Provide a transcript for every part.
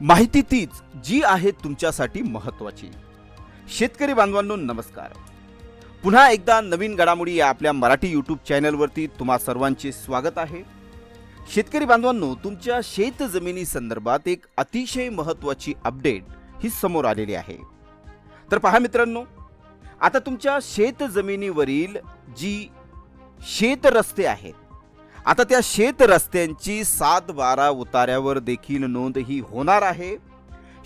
माहिती तीच जी आहे तुमच्यासाठी महत्वाची. शेतकरी बांधवांनो नमस्कार. पुन्हा एकदा नवीन घडामोडी या आपल्या मराठी यूट्यूब चॅनलवरती तुम्हा सर्वांचे स्वागत आहे. शेतकरी बांधवांनो तुमच्या शेत जमिनी संदर्भात एक अतिशय महत्वाची अपडेट ही समोर आलेली आहे. तर पहा मित्रांनो आता तुमच्या शेत जमिनीवरील जी शेत रस्ते आहेत आता त्या शेत रस्त्यांची सात बारा उतार्यावर देखील नोंद ही होणार आहे.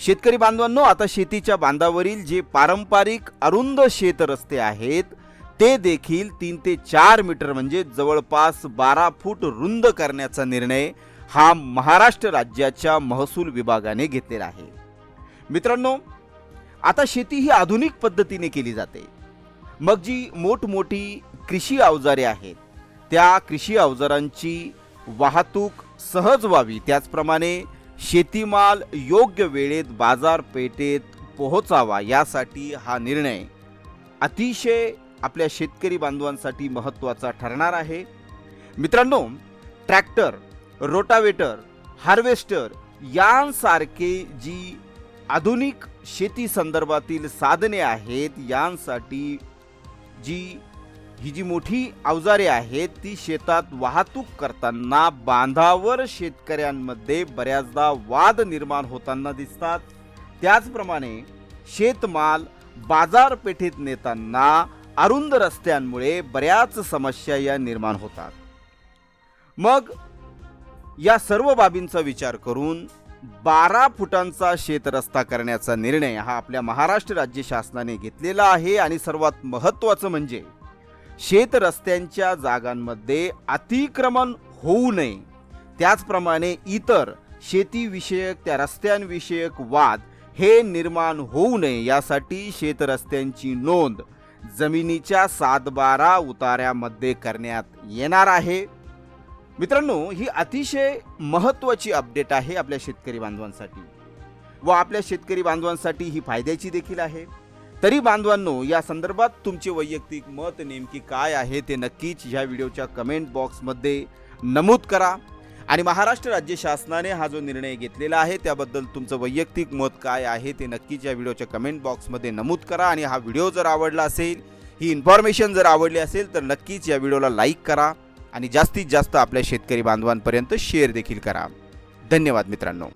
शेतकरी बांधवांनो आता शेतीच्या बांधावरील जे पारंपरिक अरुंद शेत रस्ते आहेत ते देखील तीन ते चार मीटर म्हणजे जवळपास बारा फूट रुंद करण्याचा निर्णय हा महाराष्ट्र राज्याच्या महसूल विभागाने घेतलेला आहे. मित्रांनो आता शेती ही आधुनिक पद्धतीने केली जाते. मग जी मोठमोठी कृषी अवजारे आहेत त्या कृषी अवजारांची वाहतूक सहज व्हावी. त्याचप्रमाणे शेतीमाल योग्य वेळेत बाजारपेठेत पोहोचावा यासाठी हा निर्णय अतिशय आपल्या शेतकरी बांधवांसाठी महत्त्वाचा ठरणार आहे. मित्रांनो ट्रॅक्टर रोटावेटर हार्वेस्टर यांसारखे जी आधुनिक शेती संदर्भातील साधने आहेत यांसाठी जी ही जी मोठी अवजारे आहेत ती शेतात वाहतूक करताना बांधावर शेतकऱ्यांमध्ये बऱ्याचदा वाद निर्माण होताना दिसतात. त्याचप्रमाणे शेतमाल बाजारपेठेत नेताना अरुंद रस्त्यांमुळे बऱ्याच समस्या या निर्माण होतात. मग या सर्व बाबींचा विचार करून बारा फुटांचा शेतरस्ता करण्याचा निर्णय हा आपल्या महाराष्ट्र राज्य शासनाने घेतलेला आहे आणि सर्वात महत्त्वाचं म्हणजे शेत रस्त्यांच्या जागांमध्ये अतिक्रमण होऊ नये. त्याचप्रमाणे इतर शेतीविषयक त्या रस्त्यांविषयक वाद हे निर्माण होऊ नये यासाठी शेत रस्त्यांची नोंद जमिनीच्या सातबारा उतार्यामध्ये करण्यात येणार आहे. मित्रांनो ही अतिशय महत्त्वाची अपडेट आहे आपल्या शेतकरी बांधवांसाठी व आपल्या शेतकरी बांधवांसाठी ही फायद्याची देखील आहे. तरी बांधवांनो या संदर्भात तुमचे वैयक्तिक मत नेमकी काय आहे ते नक्कीच ह्या व्हिडिओच्या कमेंट बॉक्समध्ये नमूद करा. आणि महाराष्ट्र राज्य शासनाने हा जो निर्णय घेतलेला आहे त्याबद्दल तुमचं वैयक्तिक मत काय आहे ते नक्कीच या व्हिडिओच्या कमेंट बॉक्समध्ये नमूद करा. आणि हा व्हिडिओ जर आवडला असेल ही इन्फॉर्मेशन जर आवडली असेल तर नक्कीच या व्हिडिओला लाईक करा. आणि जास्तीत जास्त आपल्या शेतकरी बांधवांपर्यंत शेअर देखील करा. धन्यवाद मित्रांनो.